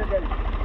teşekkür ederim.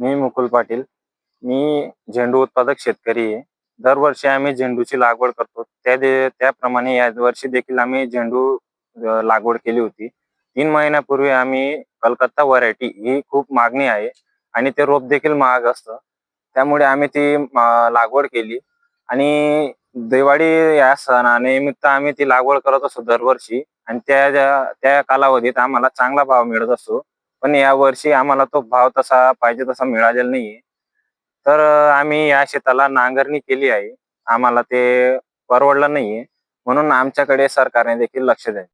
मी मुकुल पाटील. मी झेंडू उत्पादक शेतकरी आहे. दरवर्षी आम्ही झेंडूची लागवड करतो. त्या दे त्याप्रमाणे या वर्षी देखील आम्ही झेंडू लागवड केली होती. तीन महिन्यापूर्वी आम्ही कलकत्ता व्हरायटी ही खूप मागणी आहे आणि ते रोप देखील महाग असतं. त्यामुळे आम्ही ती लागवड केली. आणि दिवाळी या सणानिमित्त आम्ही ती लागवड करत असतो दरवर्षी. आणि त्या त्या कालावधीत आम्हाला चांगला भाव मिळत असतो. पण या वर्षी आम्हाला तो भाव तसा पाहिजे तसा मिळालेला नाहीये. तर आम्ही या शेताला नांगरणी केली आहे. आम्हाला ते परवडलं नाहीये. म्हणून आमच्याकडे सरकारने देखील लक्ष द्यावे